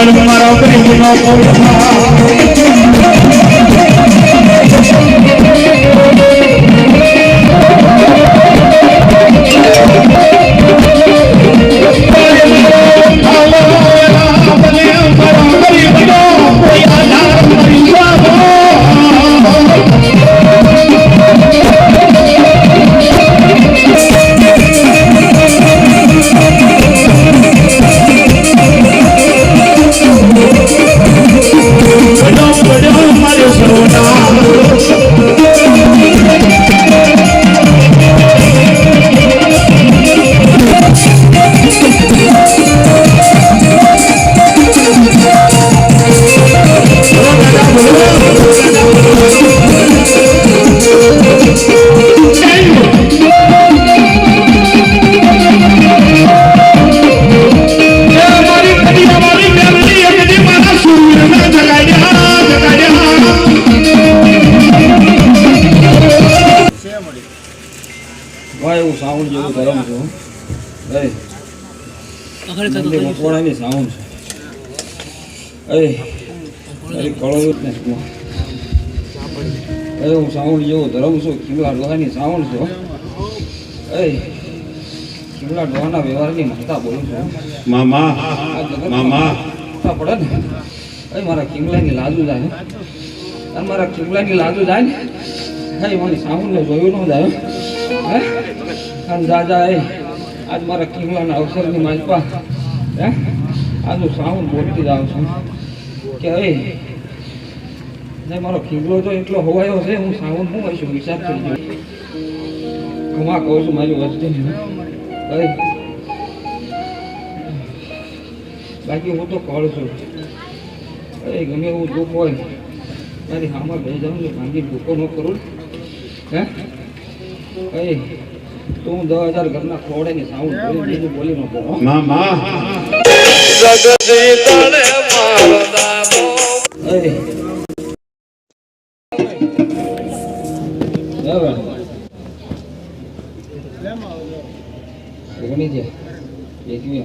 પણ મારો પ્રેમનો પૂર્ણ ભાઈ હું સાઉન્ડ જેવું ગરમ છું મંદિર મકવાણાની સાઉન્ડ છે. અરે કળો જ ને એ હું સાઉન્ડ જેવો ધરમ છું કિમલા ડોહાની સાઉન્ડ છું એ. કિમલા ડોહાના વ્યવહારની મહત્તા બોલું છું મામા મામા. પડે ને. અહીં મારા કિમલાની લાજુ જાય અને મારા કિમલાની લાજુ જાય ને હા મારી સાઉન્ડને જોયું ન જાય અને દાદા એ આજ મારા કિમલાના અવસરની માલપા, હે? આજનું સાઉન્ડ બોલતી જ છું. કે એ ને મારો કિમલો તો એટલો હોવાયો છે, હું સાઉન્ડ હું હશું હિસાબ થઈ ગયો કમા કહું છું મારી વસ્તી અરે બાકી હું તો કહું છું. અરે ગમે એવું દુઃખ હોય, મારી હામાં બે જાઉં ને ભાંગી દુઃખો ન કરું હે? અરે તો દસ હજાર ઘરના ખોડે ને સાઉન્ડ બોલી બીજું બોલી ન કહું હો. મામા અરે બરાબર ઓગણી છે એકવી